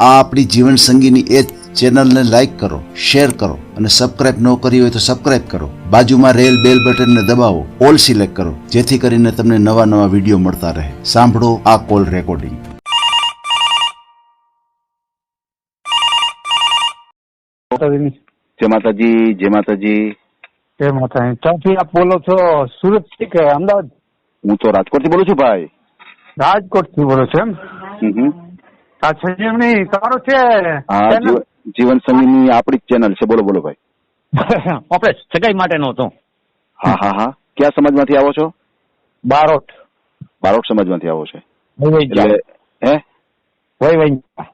આ આપણી જીવન સંગીની એ ચેનલને લાઈક કરો શેર કરો અને સબસ્ક્રાઇબ ન કરી હોય તો સબસ્ક્રાઇબ કરો. બાજુમાં રેલ બેલ બટનને દબાવો ઓલ સિલેક્ટ કરો જેથી કરીને તમને નવા નવા વીડિયો મળતા રહે. સાંભળો આ કોલ રેકોર્ડિંગ જય માતાજી જય માતાજી. જય માતાજી. ક્યાંથી આપ બોલો છો? સુરતથી કે અમદાવાદ? હું તો રાજકોટથી બોલું છું ભાઈ. રાજકોટથી બોલો છો એમ? હમ હમ. આ સંજીવની તમારો છે. હા જીવન- જીવન સંગીની આપણી જ ચેનલ છે. બોલો બોલો ભાઈ. આપણે સગાઈ માટેનો હતો. હા હા હા. કયા સમાજમાંથી આવો છો? બારોટ. બારોટ સમાજમાંથી આવો છો. વૈવંચા. એટલે હે? વૈવંચા.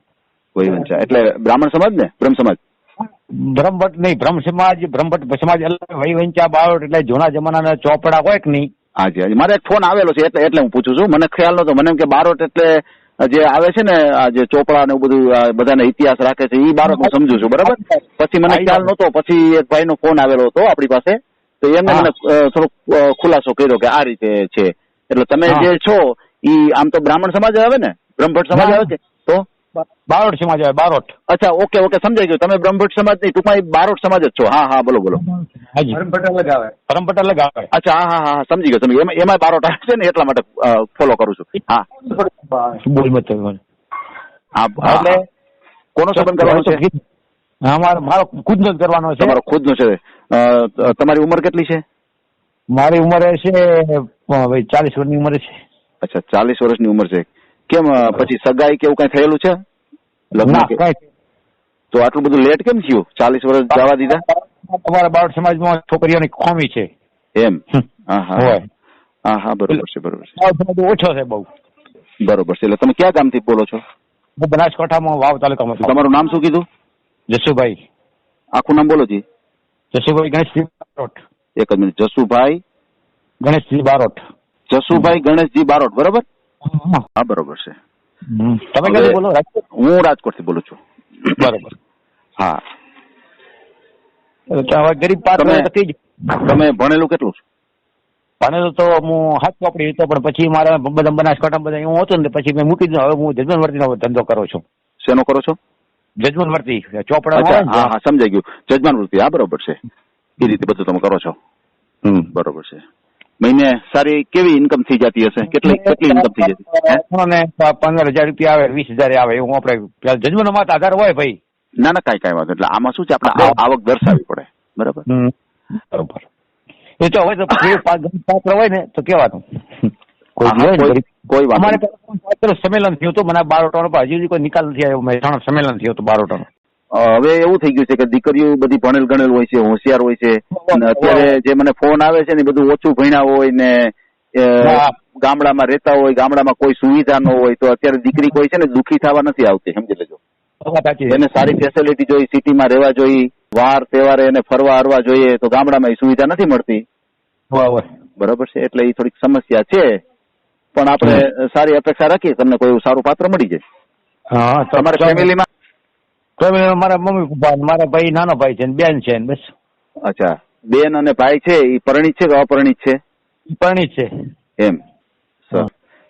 વહીવંચા એટલે બ્રાહ્મણ સમાજ ને? બ્રહ્મ સમાજ? બ્રહ્મભટ્ટ નહીં બ્રહ્મ સમાજ બ્રહ્મભટ્ટ સમાજ અલગ વૈવંચા બારોટ એટલે જૂના જમાનાના ચોપડા હોય કે નહીં. હાજી હાજી. મારે એક ફોન આવેલો છે. એટલે એટલે હું પૂછું છું. મને ખ્યાલ નતો મને એમ કે બારોટ એટલે જે આવે છે ને આ જે ચોપડા ને એવું બધું બધાને ઇતિહાસ રાખે છે એ બારોટ હું સમજુ છું બરાબર? પછી મને ખ્યાલ નતો પછી એક ભાઈનો ફોન આવેલો હતો આપણી પાસે તો એમને મને થોડોક ખુલાસો કર્યો કે આ રીતે છે. એટલે તમે જે છો ઈ આમ તો બ્રાહ્મણ સમાજ આવે ને? બ્રહ્મભટ્ટ સમાજ આવે છે? તો? બારોટ સમાજ આવે બારોટ. અચ્છા ઓકે ઓકે સમજાઈ ગયું. તમે બ્રહ્મભટ્ટ સમાજ નહીં ટૂંકમાં બારોટ સમાજ જ છો. હા હા બોલો બોલો. હાજી. અલગ આવે. બ્રહ્મભટ્ટ અલગ આવે. અચ્છા હા હા હા સમજી ગયો સમજી એમાં એમાં બારોટ આવે છે ને એટલા માટે ફોલો કરું છું. હા. બોલ મત હા એટલે કોનો સંબંધ કરવાનો છે? હા, મારો મારો ખુદનો જ કરવાનો છે. તમારો ખુદનો છે. તમારી ઉંમર કેટલી છે? મારી ઉંમર છે ચાલીસ વર્ષની ઉંમર છે. અચ્છા ચાલીસ વર્ષની ઉંમર છે. કેમ પછી સગાઈ કે એવું કઈ થયેલું છે? લગ્ન. તો આટલું બધું લેટ કેમ થયું? ચાલીસ વર્ષ જવા દીધા? તમારા બાળ સમાજમાં છોકરીઓની ખોમી છે. એમ? હા હા હોય. હા હા બરોબર છે બરોબર છે. ઓછો છે બહુ. બરોબર છે. એટલે તમે ક્યાં ગામથી બોલો છો? હું બનાસકાંઠામાં વાવ તાલુકામાં તમારું નામ શું કીધું? જસુભાઈ. આખું નામ બોલો જી. જસુભાઈ ગણેશજી બારોટ. એક જ મિનિટ. જસુભાઈ ગણેશજી બારોટ. જસુભાઈ ગણેશજી બારોટ. બરોબર? હા બરોબર છે. તમે ક્યાંથી બોલો? રાજકોટ? થી બોલું છું. બરોબર. હા. ગરીબ પાત્ર તમે- ભણેલું કેટલું છે? ભણેલું તો હું હાથ ચોપડી હતો પણ પછી મારા બધા બનાસકાંઠા બધા હું હતો ને પછી મેં મૂકી દીધું. હવે હું જજમન વર્તીનો ધંધો કરું છું. શેનો કરો છો? જજમન વર્તી ચોપડા હા હા સમજાઈ ગયું. જજમાન વૃત્તિ હા બરોબર છે. એ રીતે બધું તમે કરો છો. હમ. બરોબર છે. મહિને સારી કેવી ઇન્કમ થઈ જતી હશે? કેટલી કેટલી ઇન્કમ થઈ જતી હે? પંદર હજાર રૂપિયા આવે વીસ હજાર આવે એવું આપણે જજમેન્ટમાં આધાર હોય ભાઈ. ના ના કઈ કઈ વાંધો એટલે આમાં શું છે? આપણે આવક દર્શાવવી પડે. બરાબર? બરોબર. એ તો ગરીબ પાત્ર હોય ને તો કેવાનું કોઈ વાત અમારે તો સંમેલન થયું હતું. મને બારોટાનો હજી કોઈ નિકાલ નથી આવ્યો. મહેસાણા સંમેલન થયું હતું બારોટાનું હવે એવું થઈ ગયું છે કે દીકરીઓ બધી ભણેલ ગણેલ હોય છે હોશિયાર હોય છે. અને અત્યારે જે મને ફોન આવે છે ને બધું ઓછું ભણ્યા હોય ને ગામડામાં રહેતા હોય ગામડામાં કોઈ સુવિધા ન હોય તો અત્યારે દીકરી કોઈ છે ને દુખી થવા નથી આવતી સમજી લેજો. એને સારી ફેસિલિટી જોઈએ સિટીમાં રહેવા જોઈએ વાર તહેવારે એને ફરવા હરવા જોઈએ તો ગામડામાં એ સુવિધા નથી મળતી. બરોબર છે એટલે એ થોડીક સમસ્યા છે. પણ આપણે સારી અપેક્ષા રાખીએ તમને કોઈ સારું પાત્ર મળી જાય. તમારા તો- ફેમિલીમાં મારા મમ્મી પપ્પા મારા ભાઈ નાનો ભાઈ છે ને બેન છે ને બસ. અચ્છા બેન અને ભાઈ છે એ પરિણીત છે કે અપરણિત છે? પરણિત છે. એમ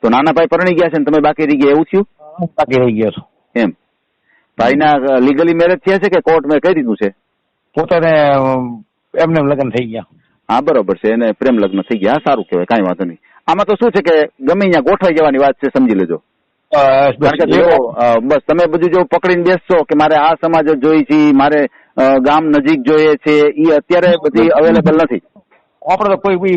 તો નાના ભાઈ પરણી ગયા છે ને તમે બાકી રહી ગયા એવું થયું? બાકી રહી ગયો છું. એમ. ભાઈના લીગલી મેરેજ થયા છે કે કોર્ટ મેં કહી દીધું છે? પોતાને એમને એમ લગ્ન થઈ ગયા. હા બરોબર છે એને પ્રેમ લગ્ન થઈ ગયા. સારું કહેવાય કાંઈ વાંધો નહીં. આમાં તો શું છે કે ગમે ત્યાં ગોઠવાઈ જવાની વાત છે સમજી લેજો. કારણ કે જો બસ તમે બધું જો પકડીને બેસશો કે મારે આ સમાજ જ જોઈ છે મારે ગામ નજીક જોઈએ છે એ અત્યારે બધી અવેલેબલ નથી. આપણે તો કોઈ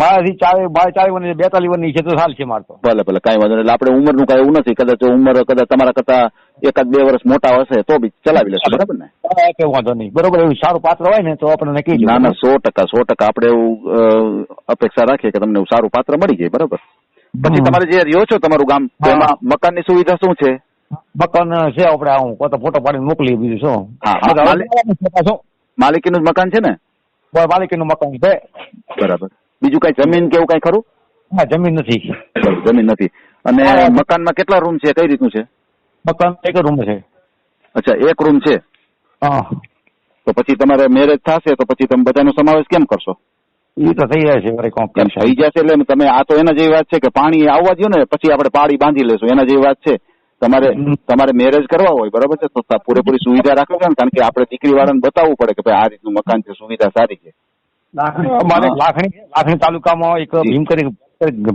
મારાથી ચાવે બાર ચાલી વર્ષની બેતાલીસ વર્ષની છે તો સાલ છે મારતો ભલે ભલે કઈ વાંધો એટલે આપણે ઉંમરનું કઈ એવું નથી. કદાચ ઉંમર કદાચ તમારા કરતા એકાદ બે વર્ષ મોટા હશે તો બી ચલાવી લેશે બરાબર ને? કઈ વાંધો નહીં. બરોબર એવું સારું પાત્ર હોય ને તો આપણને નક્કી ના ના સો ટકા સો ટકા. આપણે એવું અપેક્ષા રાખીએ કે તમને એવું સારું પાત્ર મળી જાય બરાબર? પછી તમારે જે રહ્યો છો તમારું ગામ તો. એમાં મકાનની સુવિધા શું છે? મકાન છે આપણે હું કોતો ફોટો પાડીને મોકલી બીજું શું? માલિક- માલિકીનું જ મકાન છે ને? માલિકીનું મકાન છે. બરાબર. બીજું કઈ જમીન કે એવું કઈ ખરું? હા જમીન નથી. જમીન નથી. અને. મકાનમાં કેટલા રૂમ છે? કઈ રીતનું છે? મકાન એક રૂમ છે. અચ્છા એક રૂમ છે? હા. તો પછી તમારે મેરેજ થશે તો પછી તમે બધાનો સમાવેશ કેમ કરશો? એ તો થઈ જાય છે વળી કોક થઈ જશે એટલે તમે આ તો એના જેવી વાત છે કે પાણી આવવા દો ને પછી આપણે પાળી બાંધી લેશું. એના જેવી વાત છે. તમારે તમારે મેરેજ કરવા હોય બરાબર છે? તો પૂરેપૂરી સુવિધા રાખો છે ને કારણ કે આપણે દીકરી વાળાને બતાવવું પડે કે ભાઈ આ રીતનું મકાન છે સુવિધા સારી છે. અમારે લાખણી લાખણી તાલુકામાં એક ભીમ કરી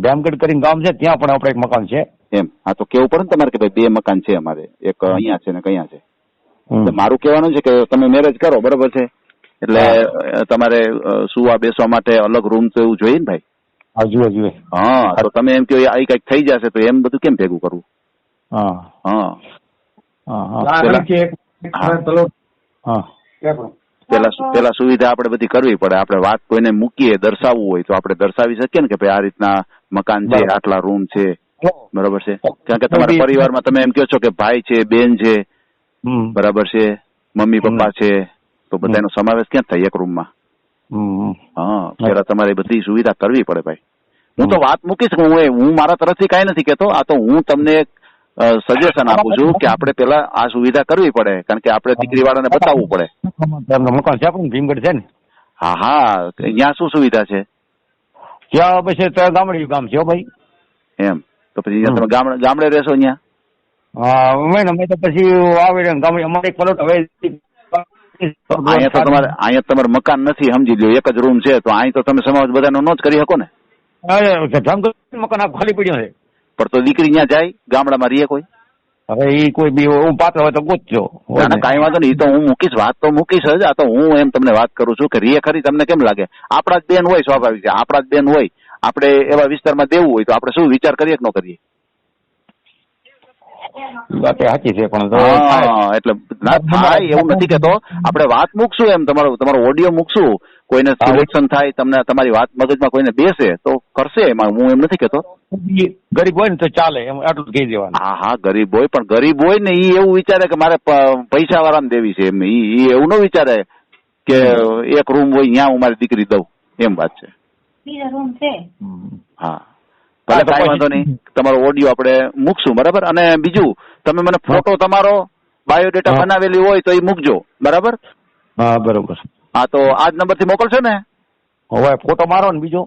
ભેમગઢ કરીને ગામ છે ત્યાં પણ આપણે એક મકાન છે. એમ. હા તો કેવું પડે ને તમારે કે ભાઈ બે મકાન છે અમારે. એક અહીંયા છે ને કયા છે. મારું કહેવાનું છે કે તમે મેરેજ કરો બરાબર છે? એટલે તમારે સુવા બેસવા માટે અલગ રૂમ તો એવું જોઈએ ને ભાઈ? હજુ જુએ હા તો તમે એમ કહો આ કંઈક થઈ જશે તો એમ બધું કેમ ભેગું કરવું? હા. હા. હા હા. પેલા- પેલા સુવિધા આપણે બધી કરવી પડે. આપણે વાત કોઈને મૂકીએ દર્શાવવું હોય તો આપણે દર્શાવી શકીએ ને કે ભાઈ આ રીતના મકાન છે આટલા રૂમ છે. બરાબર છે? કારણ કે તમારા પરિવારમાં તમે એમ કહો છો કે ભાઈ છે બેન છે. બરાબર છે. મમ્મી પપ્પા છે. તો બધાનો સમાવેશ ક્યાં થાય એક રૂમમાં હા ત્યારે તમારે બધી સુવિધા કરવી પડે ભાઈ. હું તો વાત મૂકીશ હું હું મારા તરફથી કાંઈ નથી કહેતો. આ તો હું તમને સજેશન આપું છું કે આપણે પેલા આ સુવિધા કરવી પડે. કારણ કે આપણે દીકરી વાળાને બતાવવું પડે. મકાન છે આપણું? ભીમગઢ છે ને? હા હા. ત્યાં શું સુવિધા છે? ત્યાં પછી ત્યાં ગામડી ગામ છે ભાઈ. એમ. તો પછી તમે ગામડે ગામડે રહેશો અહીંયા? હા અમે તો પછી આવે ગામડે અમારે એક પલોટ હવે અહીંયા તો તમારે અહીંયા તમારે મકાન નથી સમજી લ્યો. એક જ રૂમ છે. તો અહીં તો તમે સમાજ બધાનો નો જ કરી શકો ને? મકાન ખાલી પડ્યો છે. પણ તો દીકરી ત્યાં જાય? ગામડામાં રહીએ કોઈ? હવે એ કોઈ બી હું પાત્ર હોય તો ગોતજો. ના વાંધો નહીં. તો હું મૂકીશ. વાત તો મૂકીશ જ. આ તો હું એમ તમને વાત કરું છું કે રીએ ખરી તમને કેમ લાગે? આપણા જ બેન હોય સ્વાભાવિક છે. આપણા જ બેન હોય. આપણે એવા વિસ્તારમાં દેવું હોય તો આપણે શું વિચાર કરીએ કે ન કરીએ? વાત સાચી છે પણ એટલે ના થાય એવું નથી કેતો. આપણે વાત મૂકશું એમ તમારો તમારો ઓડિયો મૂકશું. કોઈને. સિલેક્શન થાય તમને તમારી વાત મગજમાં કોઈને બેસે તો કરશે એમાં. હું એમ નથી કેતો. ગરીબ હોય ને તો ચાલે એમ આટલું કહી દેવાનું. હા હા ગરીબ હોય પણ ગરીબ હોય ને એ એવું વિચારે કે મારે પૈસા વાળાને દેવી છે એમ. ઈ ઈ એવું ન વિચારે કે એક રૂમ હોય ત્યાં હું મારી દીકરી દઉં. એમ વાત છે. બીજો રૂમ છે. હા હા, ભલે કાંઈ વાંધો નહીં. તમારો ઓડિયો આપણે મૂકશું બરાબર? અને બીજું તમે મને ફોટો તમારો બાયોડેટા. બનાવેલી હોય તો એ મૂકજો બરાબર? હા બરોબર. હા તો આ જ નંબરથી મોકલશો ને? હવે ફોટો મારો ને બીજો.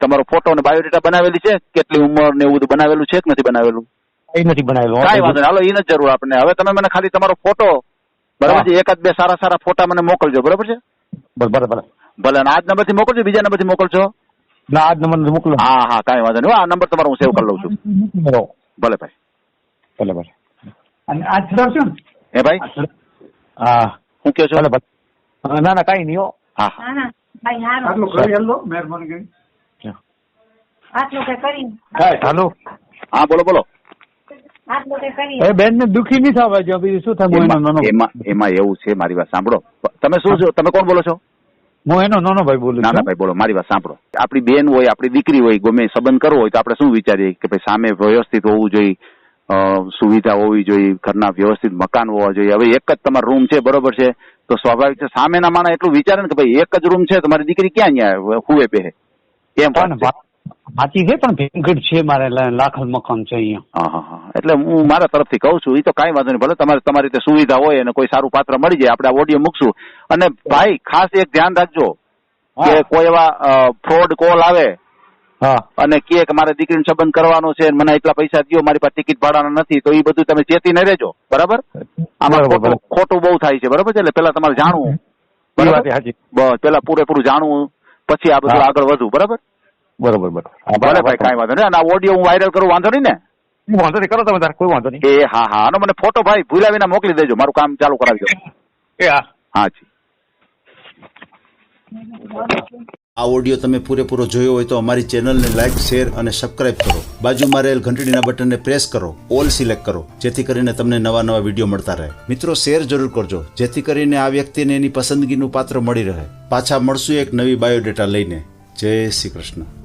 તમારો ફોટો અને બાયોડેટા બનાવેલી છે? કેટલી ઉંમર ને એવું બધું બનાવેલું છે કે નથી બનાવેલું? એ નથી બનાવેલું કાંઈ વાંધો હાલો એ નથી જરૂર આપણને હવે તમે મને ખાલી તમારો ફોટો બરાબર છે? એકાદ બે સારા સારા ફોટા મને મોકલજો બરાબર છે? બરાબર ભલે અને આ જ નંબરથી મોકલજો બીજા નંબરથી મોકલજો. ના આજ નંબર મોકલો. હા હા કાંઈ વાંધો નહીં. આ નંબર તમારો હું સેવ કરી લઉં છું. ભલે ભાઈ. ભલે ભલે. અને આ ચડાવશો ને? હે ભાઈ? હા. શું કહો છો? ભલે ભલે. ના ના કઈ નહીં હો. હા હા. હા હા. ભાઈ હારો. આટલું કરી આલો મહેરબાની કરી આટલું કઈ કરી હાલો. હા બોલો બોલો. આટલું કઈ કરી. એ બેન ને દુખી નહીં થવા જો બીજું શું થાય? હું એમાં એમાં એવું છે મારી વાત સાંભળો. તમે શું છો? તમે કોણ બોલો છો? હું એનો નાનો ભાઈ બોલું ના ના ભાઈ બોલો મારી વાત સાંભળો. આપણી બેન હોય આપણી દીકરી હોય ગમે સંબંધ કરવો હોય તો આપણે શું વિચારીએ કે ભાઈ સામે વ્યવસ્થિત હોવું જોઈએ સુવિધા હોવી જોઈએ ઘરના વ્યવસ્થિત મકાન હોવા જોઈએ. હવે એક જ તમારો રૂમ છે બરોબર છે? તો સ્વાભાવિક છે સામેના માણસ એટલું વિચારે ને કે ભાઈ એક જ રૂમ છે તમારી દીકરી ક્યાં અહીંયા હુએ પહે એમ છે. સાચી છે પણ ભીમગઢ છે મારે લાખલ મકાન છે અહીંયા. હા એટલે હું મારા તરફથી કહું છું એ તો કાંઈ વાંધો નહીં. ભલે તમારે તમારી રીતે સુવિધા હોય અને કોઈ સારું પાત્ર મળી જાય આપણે આ ઓડિયો મૂકશું. અને ભાઈ ખાસ એક ધ્યાન રાખજો કે કોઈ એવા ફ્રોડ કોલ આવે હા. અને કે મારે દીકરીનો સંબંધ કરવાનો છે મને એટલા પૈસા દો મારી પાસે ટિકિટ ભાડાના નથી તો એ બધું તમે ચેતીને રહેજો. બરાબર? આમાં ખોટું બહુ થાય છે બરાબર છે? એટલે પેલા તમારે જાણવું. બરાબર? પેલા પૂરેપૂરું જાણવું પછી આ બધું આગળ વધવું બરાબર? બરોબર બરોબર. ભાઈ કાંઈ વાંધો નહીં. અને આ ઓડિયો હું વાયરલ કરું વાંધો નહીં ને? વાંધો નહીં કરો તમે તાર કોઈ વાંધો નહીં. એ હા હા. અને મને ફોટો ભાઈ ભૂલ્યા વિના મોકલી દેજો. મારું કામ ચાલુ કરાવજો એ હા. હા જી. આ ઓડિયો તમે પૂરેપૂરો જોયો હોય તો અમારી ચેનલને લાઇક શેર અને સબસ્ક્રાઇબ કરો. બાજુમાં રહેલ ઘંટડીના બટનને પ્રેસ કરો. ઓલ સિલેક્ટ કરો. જેથી કરીને તમને નવા નવા વીડિયો મળતા રહે. મિત્રો શેર જરૂર કરજો. જેથી કરીને આ વ્યક્તિને એની પસંદગીનું પાત્ર મળી રહે. પાછા મળશું એક નવી બાયોડેટા લઈને. જય શ્રી કૃષ્ણ.